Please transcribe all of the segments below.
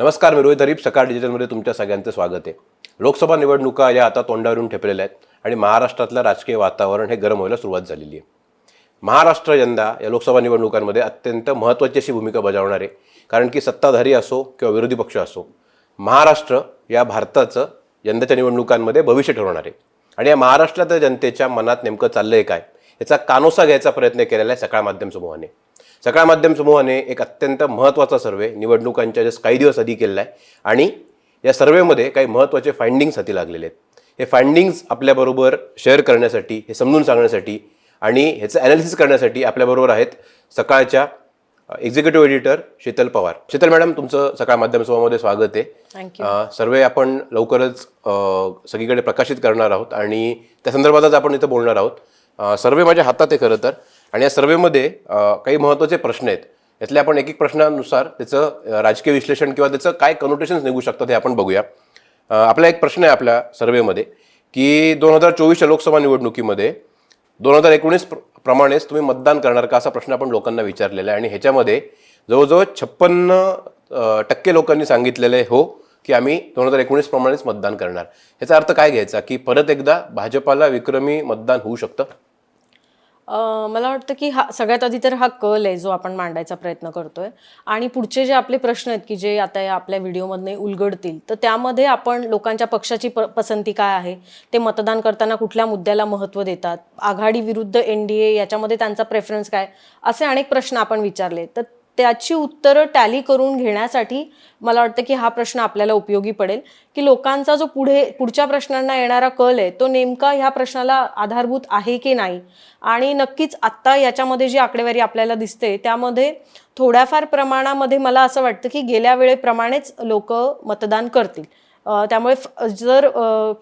नमस्कार मी रोहित हरीप सकाळ डिजिटलमध्ये तुमच्या सगळ्यांचं स्वागत आहे. लोकसभा निवडणुका या आता तोंडावरून ठेपलेल्या आहेत आणि महाराष्ट्रातलं राजकीय वातावरण हे गरम व्हायला सुरुवात झालेली आहे. महाराष्ट्र यंदा या लोकसभा निवडणुकांमध्ये अत्यंत महत्त्वाची अशी भूमिका बजावणार आहे. कारण की सत्ताधारी असो किंवा विरोधी पक्ष असो महाराष्ट्र या भारताचं यंदाच्या निवडणुकांमध्ये भविष्य ठरवणार आहे. आणि या महाराष्ट्रातल्या जनतेच्या मनात नेमकं चाललं आहे काय याचा कानोसा घ्यायचा प्रयत्न केलेला आहे सकाळ माध्यम समूहाने. सकाळ माध्यम समूहाने एक अत्यंत महत्त्वाचा सर्वे निवडणुकांच्या जस्ट काही दिवस आधी केलेला आहे आणि या सर्वेमध्ये काही महत्त्वाचे फाइंडिंग्स हाती लागलेले आहेत. हे फाइंडिंग्स आपल्याबरोबर शेअर करण्यासाठी हे समजून सांगण्यासाठी आणि ह्याचं ॲनालिसिस करण्यासाठी आपल्याबरोबर आहेत सकाळच्या executive editor Sheetal Pawar. Sheetal madam तुमचं सकाळ माध्यम समूहामध्ये स्वागत आहे. सर्वे आपण लवकरच सगळीकडे प्रकाशित करणार आहोत आणि त्या संदर्भातच आपण इथं बोलणार आहोत. सर्वे माझ्या हातात आहे खरं तर. आणि या सर्वेमध्ये काही महत्त्वाचे प्रश्न आहेत. यातले आपण एक एक प्रश्नानुसार त्याचं राजकीय विश्लेषण किंवा त्याचं काय कनोटेशन्स निघू शकतात हे आपण बघूया. आपला एक प्रश्न आहे आपल्या सर्वेमध्ये की दोन हजार चोवीसच्या लोकसभा निवडणुकीमध्ये दोन हजार एकोणीस प्रमाणेच तुम्ही मतदान करणार का असा प्रश्न आपण लोकांना विचारलेला आहे. आणि ह्याच्यामध्ये जवळजवळ छप्पन्न टक्के लोकांनी सांगितलेलं आहे हो की आम्ही दोन हजार एकोणीस प्रमाणेच मतदान करणार. ह्याचा अर्थ काय घ्यायचा की परत एकदा भाजपाला विक्रमी मतदान होऊ शकतं? मला वाटतं की हा सगळ्यात आधी तर हा कल आहे जो आपण मांडायचा प्रयत्न करतोय. आणि पुढचे जे आपले प्रश्न आहेत की जे आता या आपल्या व्हिडिओमधने उलगडतील तर त्यामध्ये आपण लोकांच्या पक्षाची प पसंती काय आहे? ते मतदान करताना कुठल्या मुद्द्याला महत्त्व देतात? आघाडी विरुद्ध एन डी ए याच्यामध्ये त्यांचा प्रेफरन्स काय? असे अनेक प्रश्न आपण विचारले. तर त्याची उत्तरं टॅली करून घेण्यासाठी मला वाटतं की हा प्रश्न आपल्याला उपयोगी पडेल. की लोकांचा जो पुढे पुढच्या प्रश्नांना येणारा कल आहे तो नेमका ह्या प्रश्नाला आधारभूत आहे की नाही? आणि नक्कीच आत्ता याच्यामध्ये जी आकडेवारी आपल्याला दिसते त्यामध्ये थोड्याफार प्रमाणामध्ये मला असं वाटतं की गेल्या वेळेप्रमाणेच लोक मतदान करतील. त्यामुळे जर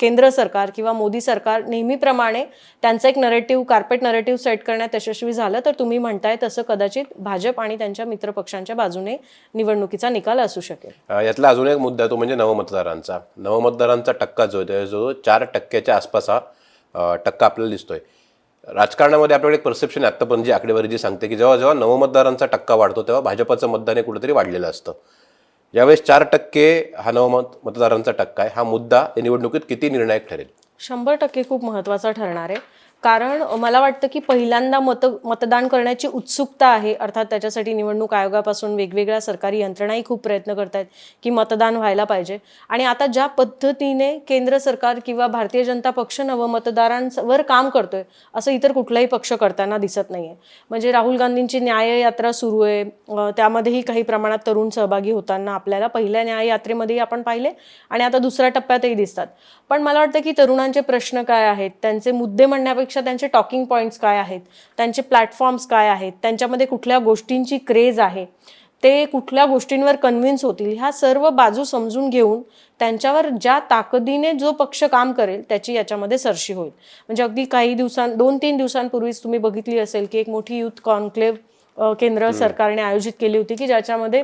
केंद्र सरकार किंवा मोदी सरकार नेहमीप्रमाणे त्यांचं एक नरेटिव्ह कार्पेट नरेटिव्ह सेट करण्यात यशस्वी झालं तर तुम्ही म्हणताय तसं कदाचित भाजप आणि त्यांच्या मित्रपक्षांच्या बाजूने निवडणुकीचा निकाल असू शकेल. यातला अजून एक मुद्दा तो म्हणजे नवमतदारांचा. नवमतदारांचा टक्का जो आहे जो चार टक्क्याच्या आसपास हा टक्का आपल्याला दिसतोय. राजकारणामध्ये आपल्याकडे एक परसेप्शन आहे आत्तापर्यंत जी आकडेवारी जी सांगते की जेव्हा जेव्हा नवमतदारांचा टक्का वाढतो तेव्हा भाजपाचं मतदान हे कुठेतरी वाढलेलं असतं. यावेळेस चार टक्के हा नवमत मतदारांचा टक्का आहे. हा मुद्दा या निवडणुकीत किती निर्णायक ठरेल? शंभर टक्के खूप महत्त्वाचा ठरणार आहे. कारण मला वाटतं की पहिल्यांदा मत मतदान करण्याची उत्सुकता आहे. अर्थात त्याच्यासाठी निवडणूक आयोगापासून वेगवेगळ्या सरकारी यंत्रणाही खूप प्रयत्न करत आहेत की मतदान व्हायला पाहिजे. आणि आता ज्या पद्धतीने केंद्र सरकार किंवा भारतीय जनता पक्ष नवं मतदारांवर काम करतोय असं इतर कुठलाही पक्ष करताना दिसत नाहीये. म्हणजे राहुल गांधींची न्याय यात्रा सुरू आहे. त्यामध्येही काही प्रमाणात तरुण सहभागी होताना आपल्याला पहिल्या न्याय यात्रेमध्येही आपण पाहिले आणि आता दुसऱ्या टप्प्यातही दिसतात. पण मला वाटतं की तरुणांचे प्रश्न काय आहेत त्यांचे मुद्दे म्हणण्यापेक्षा त्यांचे टॉकिंग पॉईंट्स काय आहेत? त्यांचे प्लॅटफॉर्म्स काय आहेत? त्यांच्यामध्ये कुठल्या गोष्टींची क्रेज आहे? ते कुठल्या गोष्टींवर कन्व्हिन्स होतील? ह्या सर्व बाजू समजून घेऊन त्यांच्यावर ज्या ताकदीने जो पक्ष काम करेल त्याची याच्यामध्ये सरशी होईल. म्हणजे अगदी काही दिवसां दोन तीन दिवसांपूर्वीच तुम्ही बघितली असेल की एक मोठी युथ कॉन्क्लेव्ह केंद्र सरकारने आयोजित केली होती की ज्याच्यामध्ये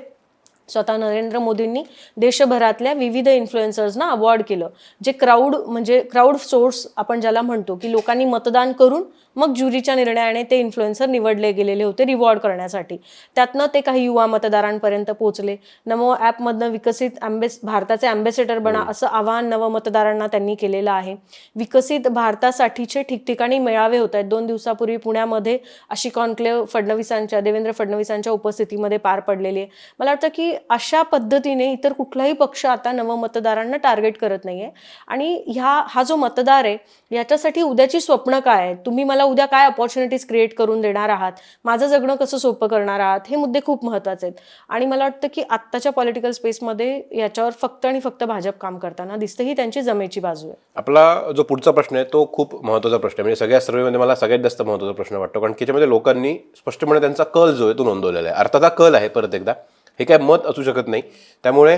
स्वतः नरेंद्र मोदींनी देशभरातल्या विविध इन्फ्लुएन्सर्सना अवॉर्ड केलं. जे क्राऊड म्हणजे क्राऊड सोर्स आपण ज्याला म्हणतो की लोकांनी मतदान करून मग ज्युरीच्या निर्णयाने ते इन्फ्लुएन्सर निवडले गेलेले होते रिवॉर्ड करण्यासाठी. त्यातनं ते काही युवा मतदारांपर्यंत पोहोचले. नमो ॲपमधनं विकसित अँबेस भारताचे अँबेसेडर बना असं आवाहन नवमतदारांना त्यांनी केलेलं आहे. विकसित भारतासाठीचे ठिकठिकाणी मेळावे होत आहेत. दोन दिवसापूर्वी पुण्यामध्ये अशी कॉन्क्लेव्ह फडणवीसांच्या देवेंद्र फडणवीसांच्या उपस्थितीमध्ये पार पडलेली आहे. मला वाटतं की अशा पद्धतीने इतर कुठलाही पक्ष आता नवमतदारांना टार्गेट करत नाहीये. आणि ह्या हा जो मतदार आहे याच्यासाठी उद्याची स्वप्न काय आहे तुम्ही मला उद्या काय ऑपॉर्च्युनिटीज क्रिएट करून देणार आहात? माझं जगणं कसं सोपं करणार आहात? हे मुद्दे खूप महत्त्वाचे आहेत. आणि मला वाटतं की आत्ताच्या पॉलिटिकल स्पेसमध्ये याच्यावर फक्त आणि फक्त भाजप काम करताना दिसतं ही त्यांची जमेची बाजू आहे. आपला जो पुढचा प्रश्न आहे तो खूप महत्त्वाचा प्रश्न आहे. म्हणजे सगळ्या सर्वेमध्ये मला सगळ्यात जास्त महत्त्वाचा प्रश्न वाटतो. कारण की त्याच्यामध्ये लोकांनी स्पष्टपणे त्यांचा कल जो आहे तो नोंदवलेला आहे. अर्थात कल आहे परत एकदा. हे काय मत असू शकत नाही. त्यामुळे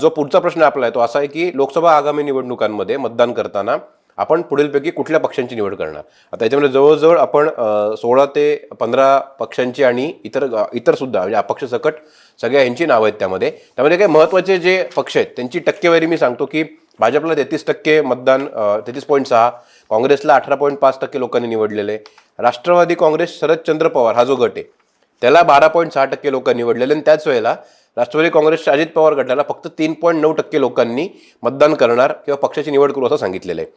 जो पुढचा प्रश्न आपला आहे तो असा आहे की लोकसभा आगामी निवडणुकांमध्ये मतदान करताना आपण पुढीलपैकी कुठल्या पक्षांची निवड करणार? आता याच्यामध्ये जवळजवळ आपण सोळा ते पंधरा पक्षांची आणि इतर इतर सुद्धा म्हणजे अपक्ष सकट सगळ्या यांची नावं आहेत त्यामध्ये. त्यामध्ये काही महत्त्वाचे जे पक्ष आहेत त्यांची टक्केवारी मी सांगतो की भाजपला तेहतीस टक्के मतदान तेहतीस पॉईंट सहा काँग्रेसला अठरा पॉईंट पाच टक्के लोकांनी निवडलेले. राष्ट्रवादी काँग्रेस शरदचंद्र पवार हा जो गट आहे त्याला बारा पॉईंट सहा टक्के लोक निवडलेले आणि त्याच वेळेला राष्ट्रवादी काँग्रेसच्या अजित पवार गटाला फक्त तीन पॉईंट नऊ टक्के लोकांनी मतदान करणार किंवा पक्षाची निवड करू असं सांगितलेलं आहे.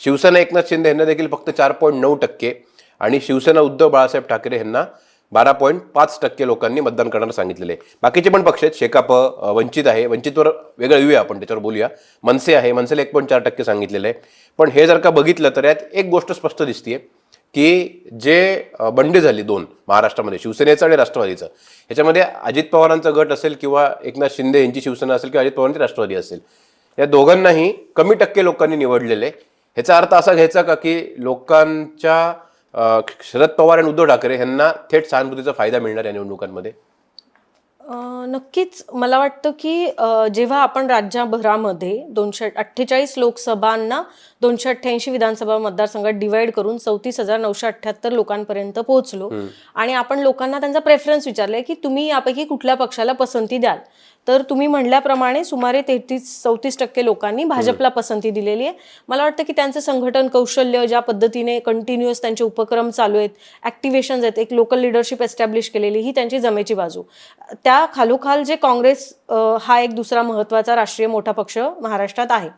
शिवसेना एकनाथ शिंदे यांना देखील फक्त चार पॉईंट नऊ टक्के आणि शिवसेना उद्धव बाळासाहेब ठाकरे यांना बारा पॉईंट पाच टक्के लोकांनी मतदान करणार सांगितलेले आहे. बाकीचे पण पक्ष आहेत. शेकाप वंचित आहे. वंचितवर वेगळं येऊया आपण त्याच्यावर बोलूया. मनसे आहे. मनसेला एक पॉईंट चार टक्के सांगितलेलं आहे. पण हे जर का बघितलं तर यात एक गोष्ट स्पष्ट दिसतीये. की जे बंडे बंडी झाली दोन महाराष्ट्रामध्ये शिवसेनेचं आणि राष्ट्रवादीचं. ह्याच्यामध्ये अजित पवारांचा गट असेल किंवा एकनाथ शिंदे यांची शिवसेना असेल किंवा अजित पवारांची राष्ट्रवादी असेल या दोघांनाही कमी टक्के लोकांनी निवडलेले. ह्याचा अर्थ असा घ्यायचा का की लोकांच्या शरद पवार आणि उद्धव ठाकरे यांना थेट सहानुभूतीचा फायदा मिळणार या निवडणुकांमध्ये? नक्कीच मला वाटतं की जेव्हा आपण राज्यभरामध्ये दोनशे अठ्ठेचाळीस लोकसभांना दोनशे अठ्ठ्याऐंशी विधानसभा मतदारसंघात डिवाइड करून चौतीस हजार नऊशे अठ्ठ्याहत्तर लोकांपर्यंत पोहोचलो आणि आपण लोकांना त्यांचा प्रेफरन्स विचारलाय की तुम्ही यापैकी कुठल्या पक्षाला पसंती द्याल. तर तुम्ही म्हणल्याप्रमाणे सुमारे तेहतीस चौतीस टक्के लोकांनी भाजपला पसंती दिलेली आहे. मला वाटतं की त्यांचं संघटन कौशल्य ज्या पद्धतीने कंटिन्युअस त्यांचे उपक्रम चालू आहेत ॲक्टिव्हेशन्स आहेत एक लोकल लिडरशिप एस्टॅब्लिश केलेली ही त्यांची जमेची बाजू. त्या खालोखाल जे काँग्रेस हा एक दुसरा महत्त्वाचा राष्ट्रीय मोठा पक्ष महाराष्ट्रात आहे.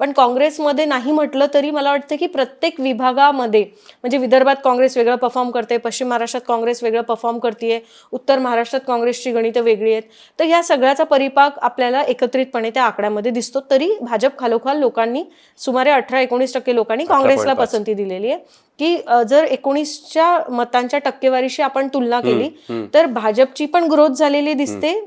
पण काँग्रेसमध्ये नाही म्हटलं तरी मला वाटतं की प्रत्येक विभागामध्ये म्हणजे विदर्भात काँग्रेस वेगळं परफॉर्म करते पश्चिम महाराष्ट्रात काँग्रेस वेगळं परफॉर्म करते उत्तर महाराष्ट्रात काँग्रेसची गणितं वेगळी आहेत. तर ह्या सगळ्याचा परिपाक आपल्याला एकत्रितपणे त्या आकड्यामध्ये दिसतो तरी भाजप खालोखाल लोकांनी सुमारे अठरा एकोणीस टक्के लोकांनी काँग्रेसला 18.5. पसंती दिलेली आहे की जर एकोणीसच्या मतांच्या टक्केवारीशी आपण तुलना केली तर भाजपची पण ग्रोथ झालेली दिसते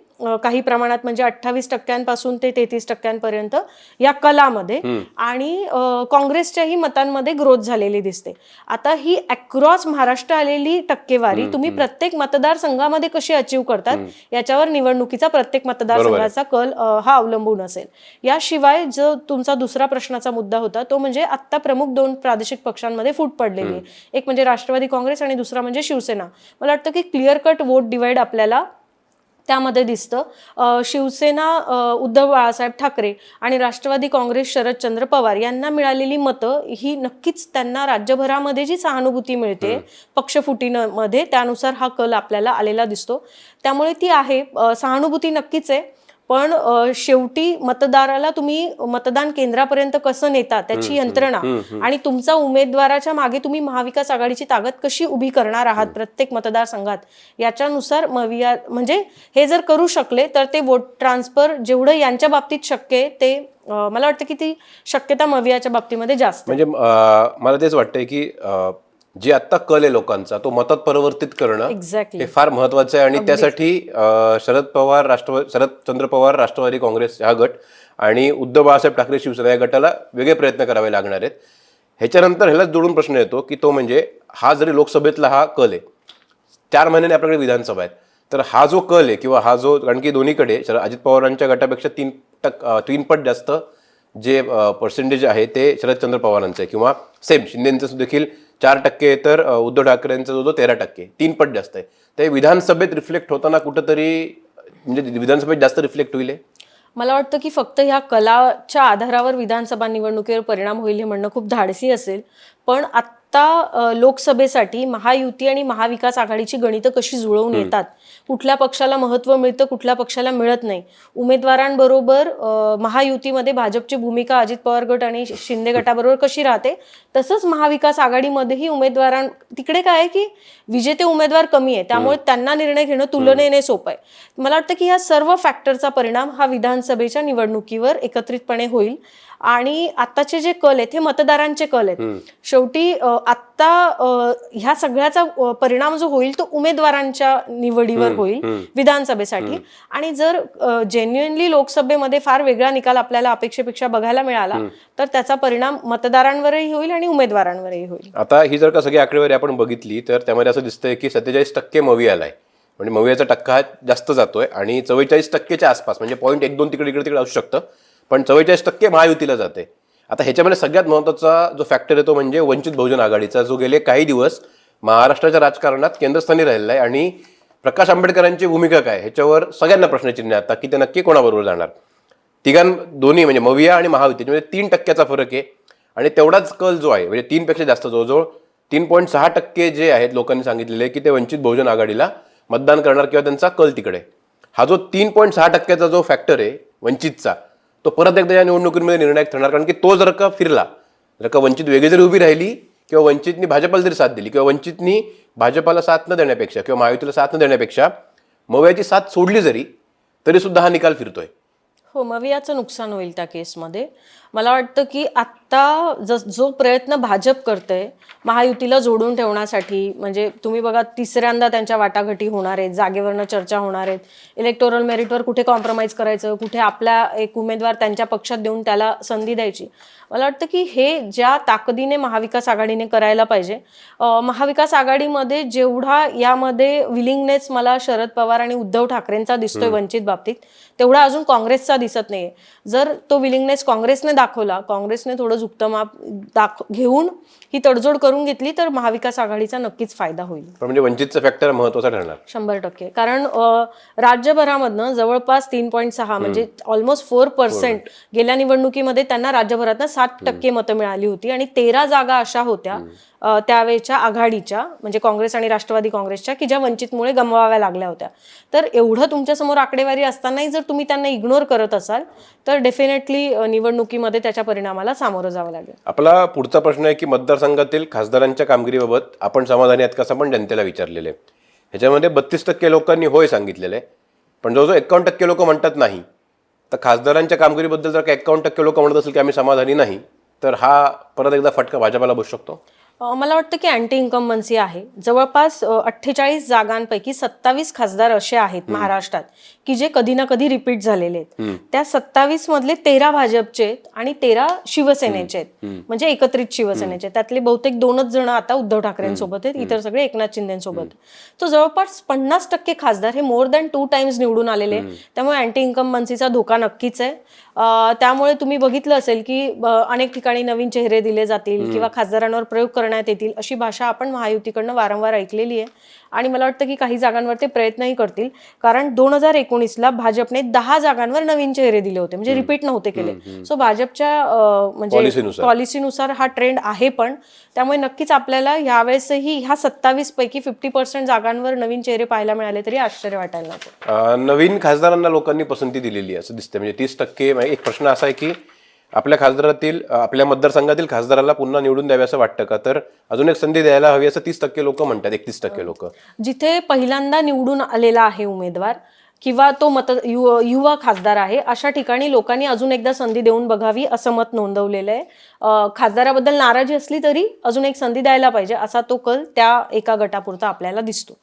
काही प्रमाणात म्हणजे अठ्ठावीस टक्क्यांपासून ते तेहतीस टक्क्यांपर्यंत या कलामध्ये आणि काँग्रेसच्याही मतांमध्ये ग्रोथ झालेली दिसते. आता ही अक्रॉस महाराष्ट्र आलेली टक्केवारी तुम्ही प्रत्येक मतदारसंघामध्ये कशी अचीव करतात याच्यावर निवडणुकीचा प्रत्येक मतदारसंघाचा कल हा अवलंबून असेल. याशिवाय जो तुमचा दुसरा प्रश्नाचा मुद्दा होता तो म्हणजे आत्ता प्रमुख दोन प्रादेशिक पक्षांमध्ये फूट पडलेली आहे. एक म्हणजे राष्ट्रवादी काँग्रेस आणि दुसरा म्हणजे शिवसेना. मला वाटतं की क्लिअर कट वोट डिवाइड आपल्याला त्यामध्ये दिसतं. शिवसेना उद्धव बाळासाहेब ठाकरे आणि राष्ट्रवादी काँग्रेस शरदचंद्र पवार यांना मिळालेली मतं ही नक्कीच त्यांना राज्यभरामध्ये जी सहानुभूती मिळते पक्षफुटीमध्ये त्यानुसार हा कल आपल्याला आलेला दिसतो. त्यामुळे ती आहे. सहानुभूती नक्कीच आहे. पण शेवटी मतदाराला तुम्ही मतदान केंद्रापर्यंत कसं नेता त्याची यंत्रणा आणि तुमचा उमेदवाराच्या मागे तुम्ही महाविकास आघाडीची ताकद कशी उभी करणार आहात प्रत्येक मतदारसंघात? याच्यानुसार मविया म्हणजे हे जर करू शकले तर ते वोट ट्रान्सफर जेवढं यांच्या बाबतीत शक्य आहे ते मला वाटतं की ती शक्यता मवियाच्या बाबतीमध्ये जास्त. म्हणजे मला तेच वाटतंय की जे आत्ता कल आहे लोकांचा तो मतात परिवर्तित करणं एक्झॅक्टली हे फार महत्वाचं आहे. आणि त्यासाठी शरद पवार राष्ट्रवादी शरदचंद्र पवार राष्ट्रवादी काँग्रेस हा गट आणि उद्धव बाळासाहेब ठाकरे शिवसेना या गटाला वेगळे प्रयत्न करावे लागणार आहेत. ह्याच्यानंतर ह्यालाच जोडून प्रश्न येतो की तो म्हणजे हा जरी लोकसभेतला हा कल आहे चार महिन्याने आपल्याकडे विधानसभा आहेत तर हा जो कल आहे किंवा हा जो कारण की दोन्हीकडे शरद अजित पवारांच्या गटापेक्षा तीन टक तीन पट जास्त जे पर्सेंटेज आहे ते शरदचंद्र पवारांचं आहे किंवा सेम शिंदेचं देखील चार टक्के तर उद्धव ठाकरेंचा जो तो तेरा टक्के. तीन पट जास्त आहे. ते विधानसभेत रिफ्लेक्ट होताना कुठंतरी म्हणजे विधानसभेत जास्त रिफ्लेक्ट होईल मला वाटतं की फक्त ह्या कलाच्या आधारावर विधानसभा निवडणुकीवर परिणाम होईल हे म्हणणं खूप धाडसी असेल. पण आत्ता लोकसभेसाठी महायुती आणि महाविकास आघाडीची गणितं कशी जुळवून येतात? कुठल्या पक्षाला महत्त्व मिळतं कुठल्या पक्षाला मिळत नाही? उमेदवारांबरोबर महायुतीमध्ये भाजपची भूमिका अजित पवार गट आणि शिंदे गटाबरोबर कशी राहते? तसंच महाविकास आघाडीमध्येही उमेदवारां तिकडे काय आहे की विजेते उमेदवार कमी आहे. त्यामुळे त्यांना निर्णय घेणं तुलनेने सोपं आहे. मला वाटतं की या सर्व फॅक्टरचा परिणाम हा विधानसभेच्या निवडणुकीवर एकत्रितपणे होईल. आणि आत्ताचे जे कल आहेत हे मतदारांचे कल आहेत. शेवटी आत्ता ह्या सगळ्याचा परिणाम जो होईल तो उमेदवारांच्या निवडीवर होईल विधानसभेसाठी. आणि जर जेन्युअनली लोकसभेमध्ये फार वेगळा निकाल आपल्याला अपेक्षेपेक्षा बघायला मिळाला तर त्याचा परिणाम मतदारांवरही होईल आणि उमेदवारांवरही होईल. आता ही जर का सगळी आकडेवारी आपण बघितली तर त्यामध्ये असं दिसतंय की सत्तेचाळीस टक्के मवी आलाय. म्हणजे मवियाचा टक्का हा जास्त जातोय आणि चव्वेचाळीस टक्केच्या आसपास म्हणजे पॉईंट एक दोन तिकडे इकडे तिकडे असू शकतं. पण चव्वेचाळीस टक्के महायुतीला जाते. आता ह्याच्यामध्ये सगळ्यात महत्त्वाचा जो फॅक्टर आहे तो म्हणजे वंचित बहुजन आघाडीचा जो गेले काही दिवस महाराष्ट्राच्या राजकारणात केंद्रस्थानी राहिलेला आहे आणि प्रकाश आंबेडकरांची भूमिका काय? ह्याच्यावर सगळ्यांना प्रश्नचिन्ह आहे आता की ते नक्की कोणाबरोबर जाणार? तिघां दोन्ही म्हणजे मविया आणि महायुती म्हणजे तीन टक्क्याचा फरक आहे. आणि तेवढाच कल जो आहे म्हणजे तीनपेक्षा जास्त जवळजवळ तीन पॉईंट सहा टक्के जे आहेत लोकांनी सांगितलेले की ते वंचित बहुजन आघाडीला मतदान करणार किंवा त्यांचा कल तिकडे. हा जो तीन पॉईंट सहा टक्क्याचा जो फॅक्टर आहे वंचितचा तो परत एकदा या निवडणुकीमध्ये निर्णायक ठरणार कारण की तो जर का फिरला जर का वंचित वेगळी जरी उभी राहिली किंवा वंचितनी भाजपाला जरी साथ दिली किंवा वंचितनी भाजपाला साथ न देण्यापेक्षा किंवा महायुतीला साथ न देण्यापेक्षा मव्याची साथ सोडली जरी तरी सुद्धा हा निकाल फिरतोय. हो मवियाचं नुकसान होईल त्या केसमध्ये. मला वाटतं की आत्ता ज जो प्रयत्न भाजप करते महायुतीला जोडून ठेवण्यासाठी म्हणजे तुम्ही बघा तिसऱ्यांदा त्यांच्या वाटाघाटी होणार आहेत जागेवरनं चर्चा होणार आहेत. इलेक्टोरल मेरिटवर कुठे कॉम्प्रोमाइज करायचं कुठे आपल्या एक उमेदवार त्यांच्या पक्षात देऊन त्याला संधी द्यायची. मला वाटतं की हे ज्या ताकदीने महाविकास आघाडीने करायला पाहिजे महाविकास आघाडीमध्ये जेवढा यामध्ये विलिंगनेस मला शरद पवार आणि उद्धव ठाकरेंचा दिसतोय वंचित बाबतीत तेवढा अजून काँग्रेसचा दिसत नाहीये. जर तो विलिंगनेस काँग्रेसने दाखवला काँग्रेसने थोडं झुकतं माप दाख घेऊन ही तडजोड करून घेतली तर महाविकास आघाडीचा नक्कीच फायदा होईल. म्हणजे वंचितचा फॅक्टर महत्त्वाचा ठरणार. शंभर टक्के. कारण राज्यभरामधनं जवळपास तीन पॉईंट सहा म्हणजे ऑलमोस्ट फोर पर्सेंट गेल्या निवडणुकीमध्ये त्यांना राज्यभरातनं सात टक्के मतं मिळाली होती आणि तेरा जागा अशा होत्या त्यावेळच्या आघाडीच्या म्हणजे काँग्रेस आणि राष्ट्रवादी काँग्रेसच्या की ज्या वंचितमुळे गमवाव्या लागल्या होत्या. तर एवढं तुमच्यासमोर आकडेवारी असतानाही जर तुम्ही त्यांना इग्नोर करत असाल तर डेफिनेटली निवडणुकीमध्ये त्याच्या परिणामाला सामोरं जावं लागेल. आपला पुढचा प्रश्न आहे की मतदारसंघातील खासदारांच्या कामगिरीबाबत आपण समाधानी आहेत कसं पण जनतेला विचारलेले आहे. ह्याच्यामध्ये बत्तीस टक्के लोकांनी होय सांगितलेलं आहे. पण जवळजवळ एकावन्न टक्के लोक म्हणतात नाही. तर खासदारांच्या कामगिरीबद्दल जर का एकावन्न टक्के लोक म्हणत असेल की आम्ही समाधानी नाही तर हा परत एकदा फटका भाजपाला बसू शकतो? मला वाटतं की अँटी इन्कम्बन्सी आहे. जवळपास अठ्ठेचाळीस जागांपैकी सत्तावीस खासदार असे आहेत महाराष्ट्रात. की जे कधी ना कधी रिपीट झालेले आहेत. त्या सत्तावीस मधले तेरा भाजपचे आहेत आणि तेरा शिवसेनेचे आहेत. म्हणजे एकत्रित शिवसेनेचे त्यातले बहुतेक दोनच जण आता उद्धव ठाकरेंसोबत आहेत. इतर सगळे एकनाथ शिंदेसोबत. तो जवळपास पन्नास टक्के खासदार हे मोर दॅन टू टाइम्स निवडून आलेले. त्यामुळे अँटी इन्कम्बन्सीचा धोका नक्कीच आहे. त्यामुळे तुम्ही बघितलं असेल की अनेक ठिकाणी नवीन चेहरे दिले जातील किंवा खासदारांवर प्रयोग करण्यात येतील अशी भाषा आपण महायुतीकडनं वारंवार ऐकलेली आहे. आणि मला वाटतं की काही जागांवर ते प्रयत्नही करतील. कारण दोन हजार एकोणीसला भाजपने दहा जागांवर नवीन चेहरे दिले होते म्हणजे रिपीट नव्हते केले. सो भाजपच्या म्हणजे पॉलिसीनुसार. हा ट्रेंड आहे पण त्यामुळे नक्कीच आपल्याला यावेळेसही ह्या सत्तावीस पैकी फिफ्टी पर्सेंट जागांवर नवीन चेहरे पाहायला मिळाले तरी आश्चर्य वाटायला नको. नवीन खासदारांना लोकांनी पसंती दिलेली आहे असं दिसतं म्हणजे तीस टक्के म्हणजे एक प्रश्न असा आहे की आपल्या खासदारातील आपल्या मतदारसंघातील खासदाराला पुन्हा निवडून द्यावे असं वाटतं का? तर अजून एक संधी द्यायला हवी असं तीस टक्के लोक म्हणतात एकतीस टक्के लोक. जिथे पहिल्यांदा निवडून आलेला आहे उमेदवार किंवा तो मत यु- युवा खासदार आहे अशा ठिकाणी लोकांनी अजून एकदा संधी देऊन बघावी असं मत नोंदवलेलं आहे. खासदाराबद्दल नाराजी असली तरी अजून एक संधी द्यायला पाहिजे असा तो कल त्या एका गटापुरता आपल्याला दिसतो.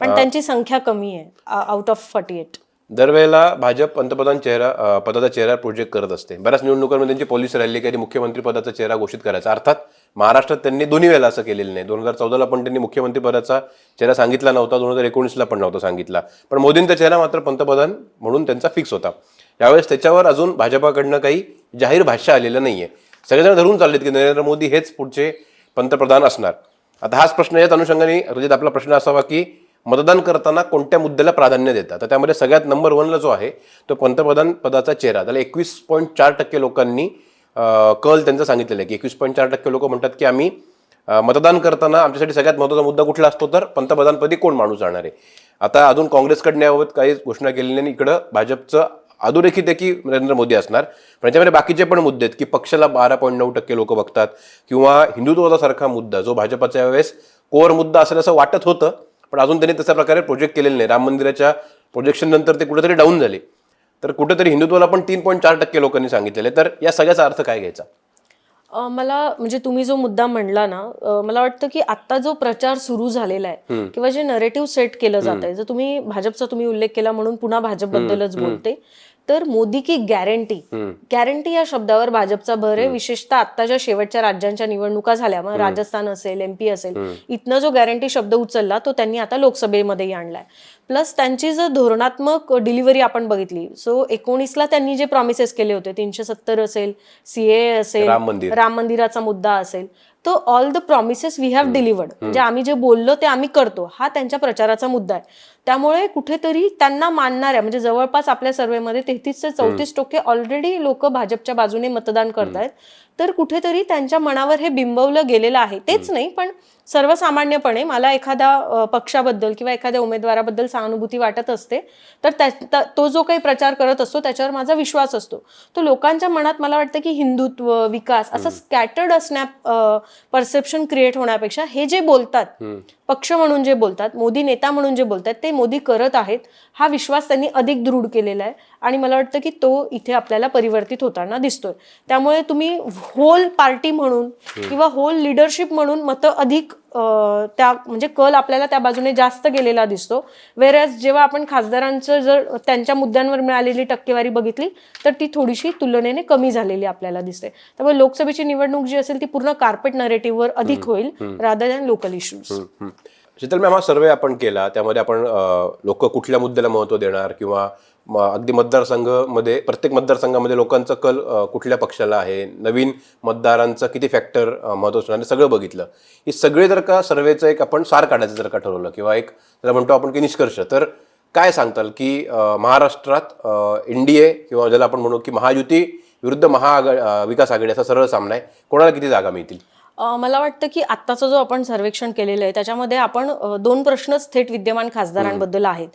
पण त्यांची संख्या कमी आहे आउट ऑफ फॉर्टी एट दरवेळेला भाजप पंतप्रधान चेहरा पदाचा चेहरा प्रोजेक्ट करत असते. बऱ्याच निवडणुकांमध्ये त्यांची पॉलिसी राहिली की आधी मुख्यमंत्री पदाचा चेहरा घोषित करायचा. अर्थात महाराष्ट्रात त्यांनी दोन्ही वेळेला असं केलेलं नाही. दोन हजार चौदाला पण त्यांनी मुख्यमंत्री पदाचा चेहरा सांगितला नव्हता दोन हजार एकोणीसला पण नव्हता सांगितला. पण मोदींचा चेहरा मात्र पंतप्रधान म्हणून त्यांचा फिक्स होता. यावेळेस त्याच्यावर अजून भाजपाकडनं काही जाहीर भाष्य आलेलं नाहीये. सगळेजण धरून चाललेत की नरेंद्र मोदी हेच पुढचे पंतप्रधान असणार. आता हाच प्रश्न याच अनुषंगाने रजित आपला प्रश्न असावा की मतदान करताना कोणत्या मुद्द्याला प्राधान्य देतात? तर त्यामध्ये सगळ्यात नंबर वनला जो आहे तो पंतप्रधान पदाचा चेहरा त्याला एकवीस पॉईंट चार टक्के लोकांनी कल त्यांचा सांगितलेला आहे की एकवीस पॉईंट चार टक्के लोक म्हणतात की आम्ही मतदान करताना आमच्यासाठी सगळ्यात महत्त्वाचा मुद्दा कुठला असतो तर पंतप्रधानपदी कोण माणूस जाणार आहे? आता अजून काँग्रेसकडनं याबाबत काही घोषणा केलेली नाही इकडं भाजपचं अधोरेखित आहे की नरेंद्र मोदी असणार. पण याच्यामध्ये बाकीचे पण मुद्दे आहेत की पक्षाला बारा पॉईंट नऊ टक्के लोक बघतात किंवा हिंदुत्वासारखा मुद्दा जो भाजपाच्या वेळेस कोर मुद्दा असेल असं वाटत होतं पण अजून त्यांनी तशा प्रकारे प्रोजेक्ट केलेले नाही. राम मंदिराच्या प्रोजेक्शन नंतर ते कुठेतरी डाऊन झाले. तर कुठेतरी हिंदुत्वाला पण तीन पॉईंट चार टक्के लोकांनी सांगितलेले. तर या सगळ्याचा अर्थ काय घ्यायचा? मला म्हणजे तुम्ही जो मुद्दा म्हणला ना मला वाटतं की आता जो प्रचार सुरू झालेला आहे किंवा जे नरेटिव्ह सेट केलं जात आहे जर तुम्ही भाजपचा तुम्ही उल्लेख केला म्हणून पुन्हा भाजपबद्दलच बोलते तर मोदी की गॅरंटी गॅरंटी या शब्दावर भाजपचा भर आहे. विशेषतः आत्ताच्या शेवटच्या राज्यांच्या निवडणुका झाल्या. मग राजस्थान असेल एमपी असेल. इथनं जो गॅरंटी शब्द उचलला तो त्यांनी आता लोकसभेमध्येही आणलाय. प्लस त्यांची जर धोरणात्मक डिलिव्हरी आपण बघितली सो एकोणीसला त्यांनी जे प्रॉमिसेस केले होते तीनशे सत्तर असेल सीए असेल राम मंदिर. राम मंदिराचा मुद्दा असेल तो all the promises we have delivered म्हणजे आम्ही जे बोललो ते आम्ही करतो. हा त्यांच्या प्रचाराचा मुद्दा आहे. त्यामुळे कुठेतरी त्यांना मानणाऱ्या म्हणजे जवळपास आपल्या सर्वेमध्ये तेहतीस ते चौतीस टक्के ऑलरेडी लोक भाजपच्या बाजूने मतदान करतायत. तर कुठेतरी त्यांच्या मनावर हे बिंबवलं गेलेलं आहे. तेच नाही पण सर्वसामान्यपणे मला एखाद्या अ, पक्षाबद्दल किंवा एखाद्या उमेदवाराबद्दल सहानुभूती वाटत असते तर तो जो काही प्रचार करत असतो त्याच्यावर माझा विश्वास असतो. तो लोकांच्या मनात मला वाटतं की हिंदुत्व विकास असं स्कॅटर्ड असण्या परसेप्शन क्रिएट होण्यापेक्षा हे जे बोलतात पक्ष म्हणून जे बोलतात मोदी नेता म्हणून जे बोलतात ते मोदी करत आहेत हा विश्वास त्यांनी अधिक दृढ केलेला आहे. आणि मला वाटतं की तो इथे आपल्याला परिवर्तित होताना दिसतोय. त्यामुळे तुम्ही होल पार्टी म्हणून किंवा होल लिडरशिप म्हणून मतं अधिक त्या म्हणजे कल आपल्याला त्या बाजूने जास्त गेलेला दिसतो. वेरॅज जेव्हा आपण खासदारांचं जर त्यांच्या मुद्द्यांवर मिळालेली टक्केवारी बघितली तर ती थोडीशी तुलनेने कमी झालेली आपल्याला दिसते. त्यामुळे लोकसभेची निवडणूक जी असेल ती पूर्ण कार्पेट नरेटिव्हवर अधिक होईल rather than local issues. Sheetal ma'am हा सर्वे आपण केला. त्यामध्ये आपण लोक कुठल्या मुद्द्याला महत्त्व देणार किंवा अगदी मतदारसंघामध्ये प्रत्येक मतदारसंघामध्ये लोकांचा कल कुठल्या पक्षाला आहे? नवीन मतदारांचं किती फॅक्टर महत्त्वाचं आणि सगळं बघितलं. हे सगळे जर का सर्वेचं एक आपण सार काढायचं जर का ठरवलं किंवा एक जर म्हणतो आपण की निष्कर्ष तर काय सांगताल की महाराष्ट्रात एन डी ए किंवा ज्याला आपण म्हणू की महायुती विरुद्ध महाआघा विकास आघाडी असा सरळ सामना आहे. कोणाला किती जागा मिळतील? मला वाटतं की आत्ताचा जो आपण सर्वेक्षण केलेलं आहे त्याच्यामध्ये आपण दोन प्रश्नच थेट विद्यमान खासदारांबद्दल आहेत.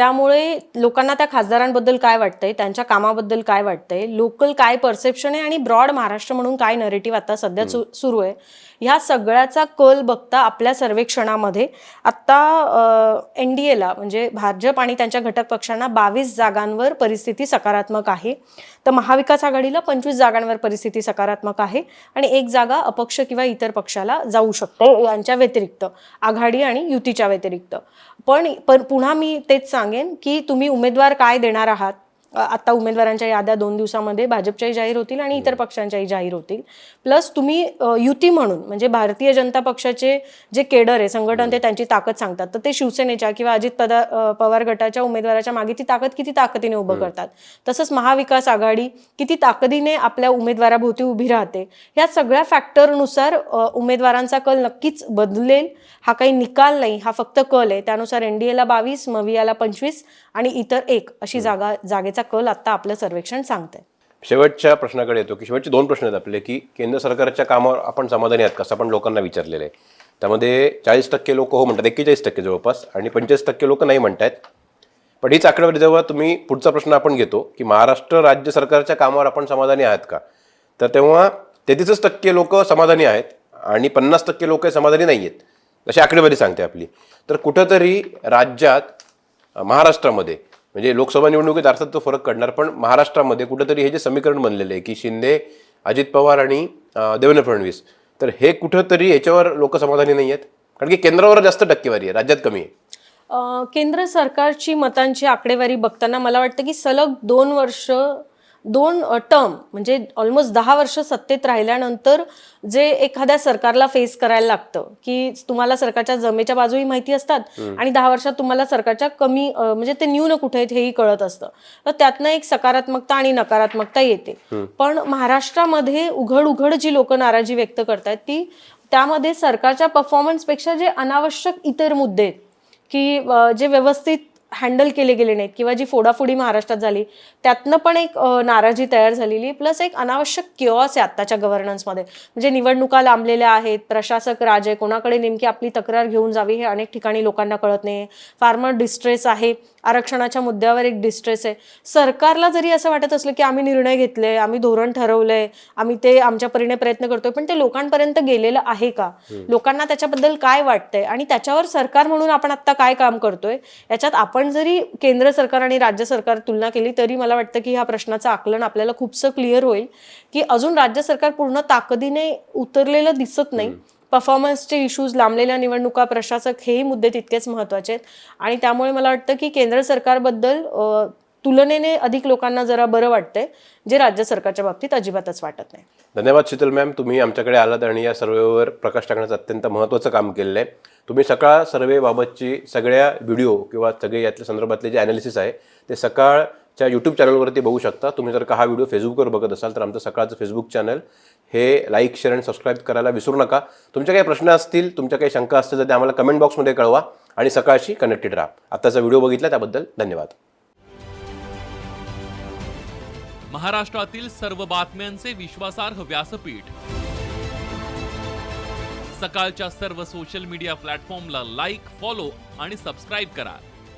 त्यामुळे लोकांना त्या खासदारांबद्दल काय वाटतंय त्यांच्या कामाबद्दल काय वाटतंय लोकल काय परसेप्शन आहे आणि ब्रॉड महाराष्ट्र म्हणून काय नरेटिव्ह आता सध्या सु- सुरू आहे? ह्या सगळ्याचा कल बघता आपल्या सर्वेक्षणामध्ये आत्ता एन डी एला म्हणजे भाजप आणि त्यांच्या घटक पक्षांना बावीस जागांवर परिस्थिती सकारात्मक आहे. तर महाविकास आघाडीला पंचवीस जागांवर परिस्थिती सकारात्मक आहे आणि एक जागा अपक्ष किंवा इतर पक्षाला जाऊ शकते यांच्या व्यतिरिक्त आघाडी आणि युतीच्या व्यतिरिक्त. पण पण पुन्हा मी तेच सांगेन की तुम्ही उमेदवार काय देणार आहात? अ, आता उमेदवारांच्या याद्या दोन दिवसामध्ये भाजपच्याही जाहीर होतील आणि इतर पक्षांच्याही जाहीर होतील. प्लस तुम्ही युती म्हणून म्हणजे भारतीय जनता पक्षाचे जे केडर आहे संघटन ते त्यांची ताकद सांगतात. तर ते शिवसेनेच्या किंवा अजित पदा पवार गटाच्या उमेदवाराच्या मागे ती ताकद किती ताकदीने उभं करतात. तसंच महाविकास आघाडी किती ताकदीने आपल्या उमेदवाराभोवती उभी राहते. या सगळ्या फॅक्टरनुसार उमेदवारांचा कल नक्कीच बदलेल. हा काही निकाल नाही हा फक्त कल आहे. त्यानुसार एनडीएला बावीस मवियाला पंचवीस आणि इतर एक अशी जागा जागेचा कल आता आपलं सर्वेक्षण सांगतंय. शेवटच्या प्रश्नाकडे येतो की शेवटचे दोन प्रश्न आहेत आपले की केंद्र सरकारच्या कामावर आपण समाधानी आहात कसं आपण लोकांना विचारलेलं आहे. त्यामध्ये चाळीस टक्के लोक हो म्हणतात एक्केचाळीस टक्के जवळपास आणि पंचेचाळीस टक्के लोक नाही म्हणतायत. पण हीच आकडेवारी जेव्हा तुम्ही पुढचा प्रश्न आपण घेतो की महाराष्ट्र राज्य सरकारच्या कामावर आपण समाधानी आहात का? तर तेव्हा तेहतीसच टक्के लोक समाधानी आहेत आणि पन्नास टक्के लोक समाधानी नाही आहेत अशी आकडेवारी सांगते आपली. तर कुठंतरी राज्यात महाराष्ट्रामध्ये म्हणजे लोकसभा निवडणुकीत अर्थात तो फरक पडणार पण महाराष्ट्रामध्ये कुठंतरी हे जे समीकरण बनलेलं आहे की शिंदे अजित पवार आणि देवेंद्र फडणवीस तर हे कुठंतरी याच्यावर लोक समाधानी नाही आहेत? कारण की केंद्रावर जास्त टक्केवारी आहे राज्यात कमी आहे. केंद्र सरकारची मतांची आकडेवारी बघताना मला वाटतं की सलग दोन वर्ष दोन टर्म म्हणजे ऑलमोस्ट दहा वर्ष सत्तेत राहिल्यानंतर जे एखाद्या सरकारला फेस करायला लागतं की तुम्हाला सरकारच्या जमेच्या बाजूही माहिती असतात आणि दहा वर्षात तुम्हाला सरकारच्या कमी म्हणजे ते न्यून कुठे आहेत हेही कळत असतं. तर त्यातनं एक सकारात्मकता आणि नकारात्मकता येते. पण महाराष्ट्रामध्ये उघड उघड जी लोक नाराजी व्यक्त करतायत ती त्यामध्ये सरकारच्या परफॉर्मन्सपेक्षा जे अनावश्यक इतर मुद्दे आहेत की जे व्यवस्थित हँडल केले गेले नाहीत किंवा जी फोडाफोडी महाराष्ट्रात झाली त्यातनं पण एक नाराजी तयार झालेली प्लस एक अनावश्यक क्युअस आहे आत्ताच्या गव्हर्नन्समध्ये म्हणजे निवडणुका लांबलेल्या आहेत प्रशासक राज आहे कोणाकडे नेमकी आपली तक्रार घेऊन जावी हे अनेक ठिकाणी लोकांना कळत नाही फार्मर डिस्ट्रेस आहे. आरक्षणाच्या मुद्द्यावर एक डिस्ट्रेस आहे. सरकारला जरी असं वाटत असलं की आम्ही निर्णय घेतले आम्ही धोरण ठरवलंय आम्ही ते आमच्या परीने प्रयत्न करतोय पण ते लोकांपर्यंत गेलेलं आहे का? लोकांना त्याच्याबद्दल काय वाटतंय? आणि त्याच्यावर सरकार म्हणून आपण आता काय काम करतोय? याच्यात आपण जरी केंद्र सरकार आणि राज्य सरकार तुलना केली तरी मला वाटतं की ह्या प्रश्नाचं आकलन आपल्याला खूपसं क्लिअर होईल की अजून राज्य सरकार पूर्ण ताकदीने उतरलेलं दिसत नाही. परफॉर्मन्सचे इश्यूज लांबलेल्या निवडणुका प्रशासक हेही मुद्दे तितकेच महत्त्वाचे आहेत. आणि त्यामुळे मला वाटतं की केंद्र सरकारबद्दल तुलनेने अधिक लोकांना जरा बरं वाटतंय जे राज्य सरकारच्या बाबतीत अजिबातच वाटत नाही. धन्यवाद शीतल मॅम. तुम्ही आमच्याकडे आलात आणि या सर्वेवर प्रकाश टाकण्याचं अत्यंत महत्त्वाचं काम केलेलं आहे तुम्ही सकाळ सर्वेबाबतची सगळ्या व्हिडिओ किंवा सगळे यातल्या संदर्भातले जे ॲनालिसिस आहे ते सकाळ सकाळच्या यूट्यूब चॅनलवरती बघू शकता. तुम्ही जर का हा व्हिडिओ फेसबुकवर बघत असाल तर आमचं सकाळचं फेसबुक चॅनल हे लाईक शेअर आणि सबस्क्राईब करायला विसरू नका. तुमच्या काही प्रश्न असतील तुमच्या काही शंका असतील तर ते आम्हाला कमेंट बॉक्समध्ये कळवा आणि सकाळशी कनेक्टेड राहा. आत्ताचा व्हिडिओ बघितला त्याबद्दल धन्यवाद. महाराष्ट्रातील सर्व बातम्यांचे विश्वासार्ह व्यासपीठ. सकाळच्या सर्व सोशल मीडिया प्लॅटफॉर्मला लाईक फॉलो आणि सबस्क्राईब करा.